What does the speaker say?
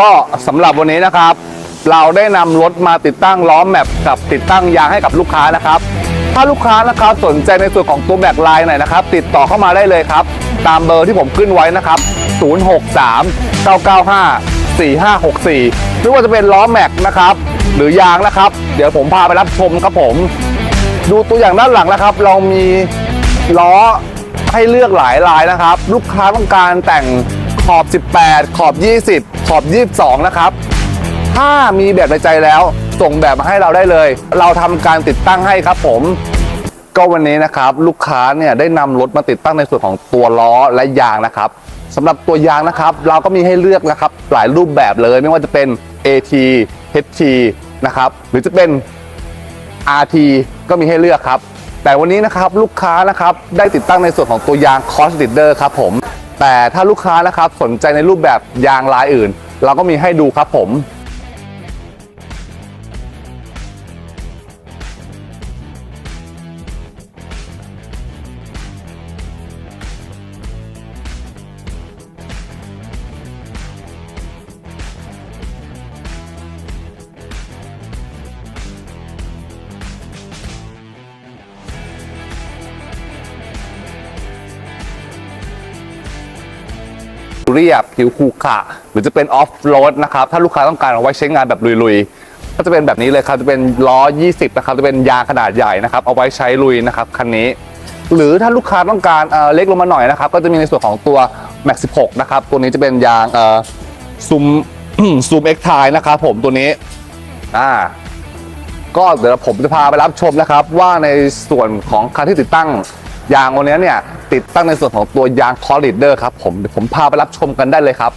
ก็สำหรับวันนี้นะครับ เราได้นำรถมาติดตั้งล้อแมปกับติดตั้งยางให้กับลูกค้านะครับ ถ้าลูกค้านะครับสนใจในส่วนของตัวแบกไลน์หน่อยนะครับ ติดต่อเข้ามาได้เลยครับ ตามเบอร์ที่ผมขึ้นไว้นะครับ 063 995 4564ไม่ว่าจะเป็นล้อแม็กนะครับ หรือยางนะครับ เดี๋ยวผมพาไปรับชมครับผม ดูตัวอย่างด้านหลังนะครับ เรามีล้อให้เลือกหลายลายนะครับ ลูกค้าต้องการแต่ง ขอบ 18 ขอบ 20 ขอบ 22 นะครับ ถ้ามีแบบในใจแล้วส่งแบบมาให้เราได้เลย เราทำการติดตั้งให้ครับผม ก็วันนี้นะครับ ลูกค้าเนี่ยได้นำรถมาติดตั้งในส่วนของตัวล้อและยางนะครับสำหรับตัวยางนะครับ เราก็มีให้เลือกนะครับ หลายรูปแบบเลยไม่ว่าจะเป็น AT HT นะครับหรือจะเป็น RT ก็มีให้เลือกครับ แต่วันนี้นะครับลูกค้านะครับได้ติดตั้งในส่วนของตัวยาง Cost Leader ครับผม แต่ถ้าลูกค้านะครับสนใจในรูปแบบยางลายอื่น เราก็มีให้ดูครับผม เรียบผิวขรุขระหรือจะเป็นออฟโรดนะครับ ถ้าลูกค้าต้องการเอาไว้ใช้งานแบบลุยๆ ก็จะเป็นแบบนี้เลยครับ จะเป็นล้อ 20 นะครับ จะเป็นยางขนาดใหญ่นะครับ เอาไว้ใช้ลุยนะครับคันนี้ หรือถ้าลูกค้าต้องการเออเล็กลงมาหน่อยนะครับ ก็จะมีในส่วนของตัว Max 16 นะครับ ตัวนี้จะเป็นยางเออซูมซูมเอ็กไทนะครับผมตัวนี้อ่า ก็เดี๋ยวผมจะพาไปรับชมนะครับ ว่าในส่วนของคันที่ติดตั้งยางวันนี้เนี่ยติดตั้งในส่วนของตัวยางคอร์ลิเดอร์ครับผมเดี๋ยวผมพาไปรับชมกันได้เลยครับ